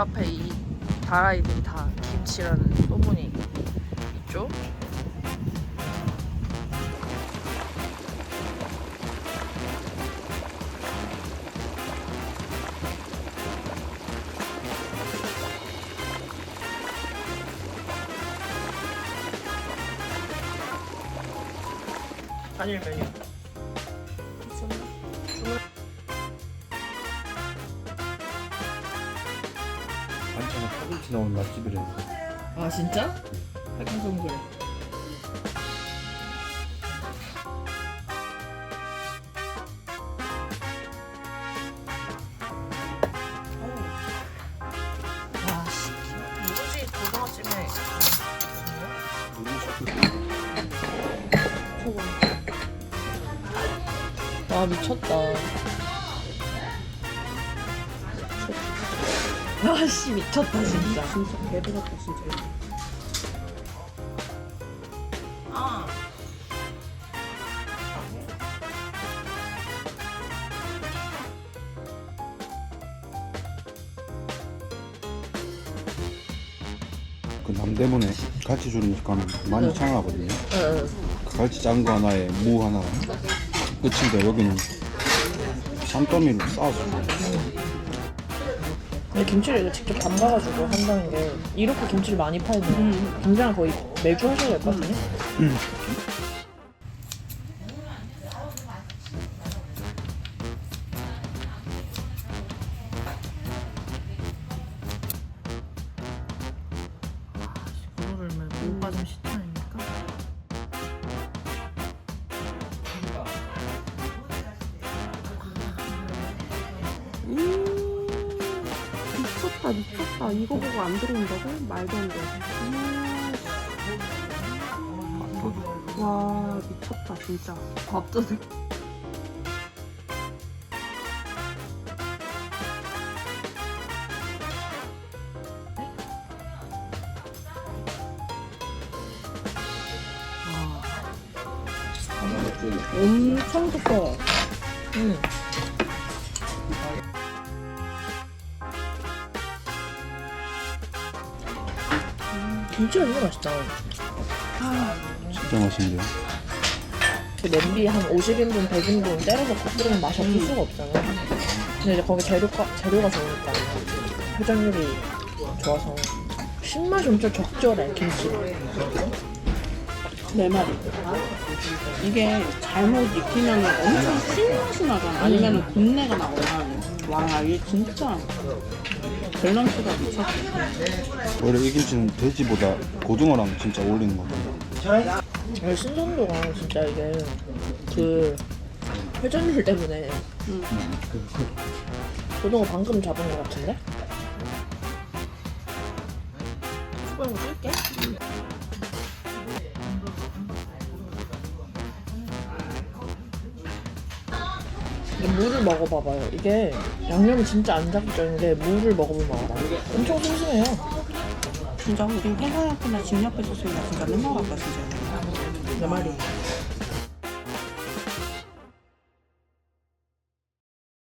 앞에 이 다라이들이 다 김치라는 소문이 있죠. 단일 메뉴. 반찬에 파김치 나오는 맛집이래. 아 진짜? 백성동 그래. 와 씨 뭐지 고등어찜에 와 미쳤다. 아씨 미쳤다 진짜. 진짜 배부르다 진짜. 아. 그 남대문에 갈치 조림 가면 많이 창하거든요. 응. 그 갈치 작은 거 하나에 무 하나 끝인데 여기는 산더미를 쌓아서 근데 김치를 이거 직접 담가가지고 한다는 게 이렇게 김치를 많이 팔면 김장을 거의 매주 하셔야 될 것 같은데? 그거를 못 빠지면 시체 아닙니까? 미쳤다 미쳤다. 이거 보고 안 들어온다고? 말도 안 돼. 음. 와 미쳤다 진짜. 밥도둑 엄청 두꺼워. 응. 김치가 진짜 맛있다. 진짜 맛있는데요. 그 냄비 한 50인분, 100인분 때려서 끓이면 맛이 없을 수가 없잖아. 근데 이제 거기 재료가, 재료가 좋으니까 회전율이 좋아서 신맛이 엄청 적절해, 김치. 내 말이. 이게 잘못 익히면 엄청 신맛이 나잖아. 아니면 군내가 나거나. 와, 이게 진짜 밸런스가 미쳤어. 원래 이 김치는 돼지보다 고등어랑 진짜 어울리는 거거든요. 아니, 신선도가 진짜 이게 그 회전율 때문에 고등어 방금 잡은 것 같은데? 수고한 거 쓸게. 무를 먹어봐봐요. 이게 양념이 진짜 안 자극적인데 무를 먹어보면 알아. 엄청 슴슴해요. 진짜 우리 회사 옆이나 집 옆에 있었으면 나 진짜 맨날 갔다 진짜. 내 말이.